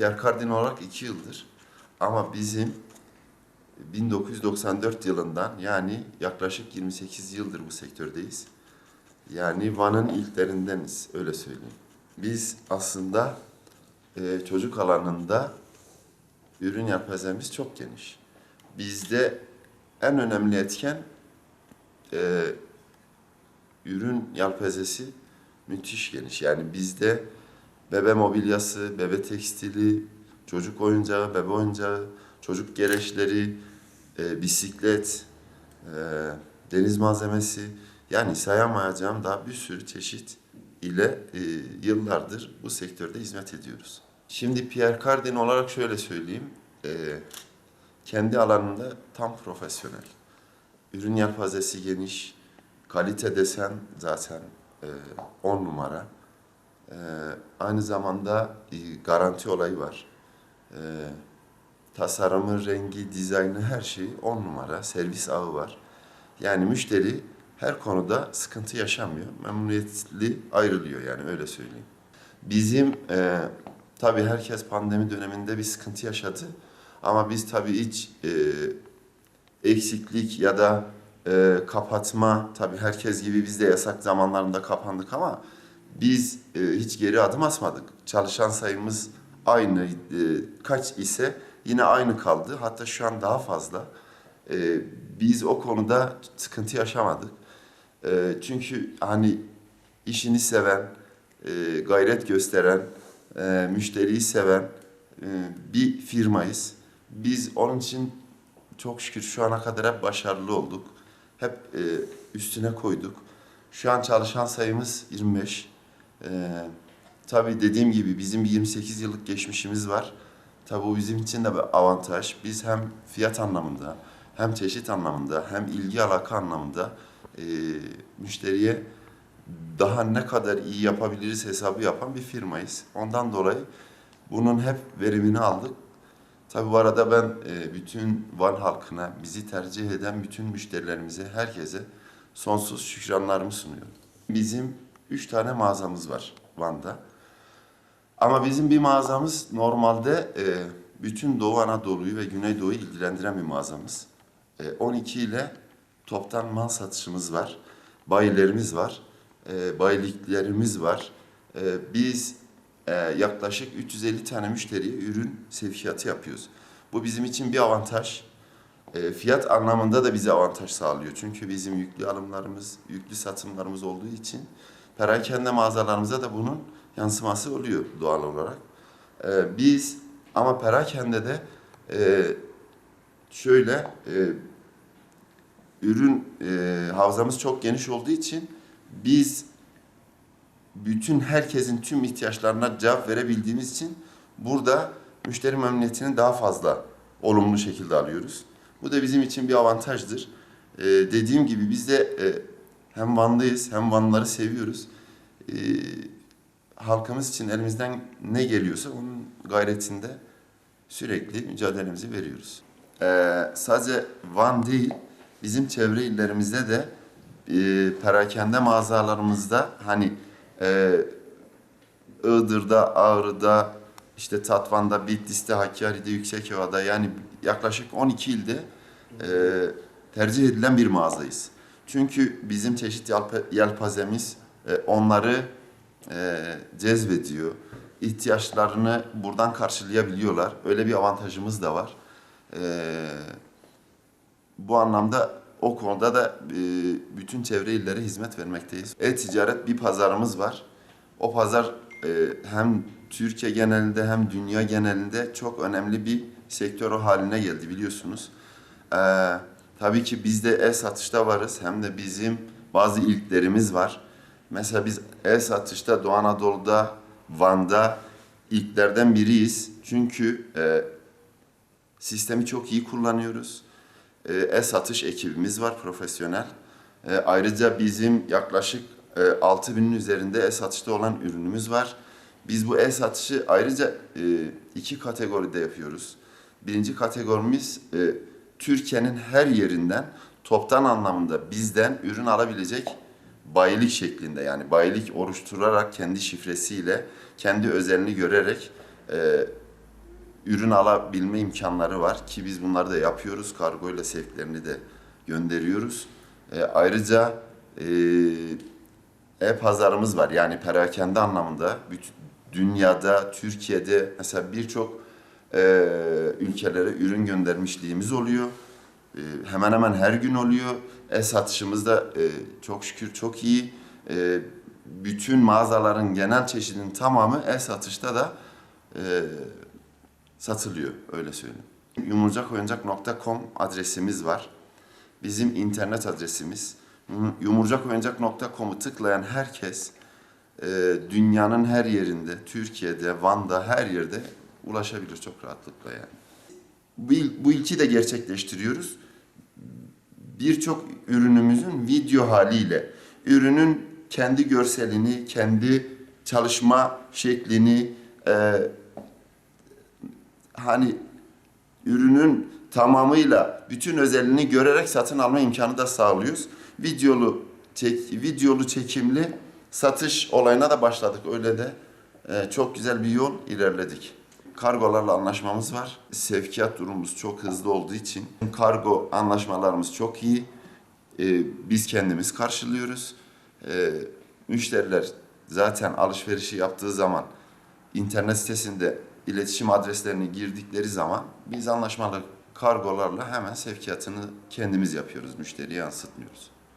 Pierre Cardin olarak iki yıldır. Ama bizim 1994 yılından yani yaklaşık 28 yıldır bu sektördeyiz. Yani Van'ın ilklerindeniz öyle söyleyeyim. Biz aslında e, çocuk alanında ürün yelpazemiz çok geniş. Bizde en önemli etken e, ürün yelpazesi müthiş geniş. Yani bizde bebe mobilyası, bebe tekstili, çocuk oyuncağı, bebe oyuncağı, çocuk gereçleri, e, bisiklet, e, deniz malzemesi yani sayamayacağım daha bir sürü çeşit ile e, yıllardır bu sektörde hizmet ediyoruz. Şimdi Pierre Cardin olarak şöyle söyleyeyim. e, kendi alanında tam profesyonel. Ürün yelpazesi geniş, kalite desen zaten 10 numara. E, aynı zamanda e, garanti olayı var. E, tasarımı, rengi, dizaynı her şeyi 10 numara. Servis ağı var. Yani müşteri her konuda sıkıntı yaşamıyor. Memnuniyetli ayrılıyor yani öyle söyleyeyim. Bizim e, tabii herkes pandemi döneminde bir sıkıntı yaşadı. Ama biz tabii hiç e, eksiklik ya da e, kapatma tabii herkes gibi biz de yasak zamanlarında kapandık ama biz e, hiç geri adım atmadık. Çalışan sayımız aynı e, kaç ise yine aynı kaldı. Hatta şu an daha fazla. E, biz o konuda sıkıntı yaşamadık. E, çünkü hani işini seven, e, gayret gösteren, e, müşteriyi seven e, bir firmayız. Biz onun için çok şükür şu ana kadar hep başarılı olduk. Hep e, üstüne koyduk. Şu an çalışan sayımız 25. E, tabii dediğim gibi bizim bir 28 yıllık geçmişimiz var. Tabii bu bizim için de bir avantaj. Biz hem fiyat anlamında, hem çeşit anlamında, hem ilgi alaka anlamında e, müşteriye daha ne kadar iyi yapabiliriz hesabı yapan bir firmayız. Ondan dolayı bunun hep verimini aldık. Tabii bu arada ben e, bütün Van halkına, bizi tercih eden bütün müşterilerimize, herkese sonsuz şükranlarımı sunuyorum. Bizim üç tane mağazamız var Van'da. Ama bizim bir mağazamız normalde e, bütün Doğu Anadolu'yu ve Güneydoğu'yu ilgilendiren bir mağazamız. E, 12 ile toptan mal satışımız var. Bayilerimiz var. E, bayiliklerimiz var. E, biz e, yaklaşık 350 tane müşteriye ürün sevkiyatı yapıyoruz. Bu bizim için bir avantaj. E, fiyat anlamında da bize avantaj sağlıyor. Çünkü bizim yüklü alımlarımız, yüklü satımlarımız olduğu için perakende mağazalarımıza da bunun yansıması oluyor doğal olarak. E, biz ama perakende de e, şöyle e, ürün e, havzamız çok geniş olduğu için biz bütün herkesin tüm ihtiyaçlarına cevap verebildiğimiz için burada müşteri memnuniyetini daha fazla olumlu şekilde alıyoruz. Bu da bizim için bir avantajdır. Ee, dediğim gibi biz de e, hem Van'dayız hem Vanlıları seviyoruz. Ee, halkımız için elimizden ne geliyorsa onun gayretinde sürekli mücadelemizi veriyoruz. Ee, sadece Van değil, bizim çevre illerimizde de e, perakende mağazalarımızda hani e, Iğdır'da, Ağrı'da, işte Tatvan'da, Bitlis'te, Hakkari'de, Yüksekova'da yani yaklaşık 12 ilde e, tercih edilen bir mağazayız. Çünkü bizim çeşit yelpazemiz e, onları e, cezbediyor. İhtiyaçlarını buradan karşılayabiliyorlar. Öyle bir avantajımız da var. E, bu anlamda o konuda da bütün çevre illere hizmet vermekteyiz. E-ticaret bir pazarımız var. O pazar hem Türkiye genelinde hem dünya genelinde çok önemli bir sektör haline geldi biliyorsunuz. E, tabii ki biz de e-satışta varız hem de bizim bazı ilklerimiz var. Mesela biz e-satışta Doğu Anadolu'da, Van'da ilklerden biriyiz. Çünkü e, sistemi çok iyi kullanıyoruz e, e-satış ekibimiz var profesyonel. E, ayrıca bizim yaklaşık e, 6000'in üzerinde e-satışta olan ürünümüz var. Biz bu e-satışı ayrıca e, iki kategoride yapıyoruz. Birinci kategorimiz e, Türkiye'nin her yerinden toptan anlamında bizden ürün alabilecek bayilik şeklinde yani bayilik oluşturarak kendi şifresiyle, kendi özelini görerek e, ürün alabilme imkanları var ki biz bunları da yapıyoruz. Kargo ile sevklerini de gönderiyoruz. E, ayrıca e, e-pazarımız var. Yani perakende anlamında bütün dünyada, Türkiye'de mesela birçok e, ülkelere ürün göndermişliğimiz oluyor. E, hemen hemen her gün oluyor. E-satışımız da e, çok şükür çok iyi. E, bütün mağazaların genel çeşidinin tamamı e-satışta da e, satılıyor öyle söyleyeyim. Yumurcakoyuncak.com adresimiz var. Bizim internet adresimiz. Yumurcakoyuncak.com'u tıklayan herkes e, dünyanın her yerinde, Türkiye'de, Van'da her yerde ulaşabilir çok rahatlıkla yani. Bu, il- bu ilki de gerçekleştiriyoruz. Birçok ürünümüzün video haliyle, ürünün kendi görselini, kendi çalışma şeklini, e, hani ürünün tamamıyla bütün özelliğini görerek satın alma imkanı da sağlıyoruz. Videolu çek, videolu çekimli satış olayına da başladık. Öyle de e, çok güzel bir yol ilerledik. Kargolarla anlaşmamız var. Sevkiyat durumumuz çok hızlı olduğu için kargo anlaşmalarımız çok iyi. E, biz kendimiz karşılıyoruz. E, müşteriler zaten alışverişi yaptığı zaman internet sitesinde iletişim adreslerini girdikleri zaman biz anlaşmalı kargolarla hemen sevkiyatını kendimiz yapıyoruz. Müşteriye yansıtmıyoruz.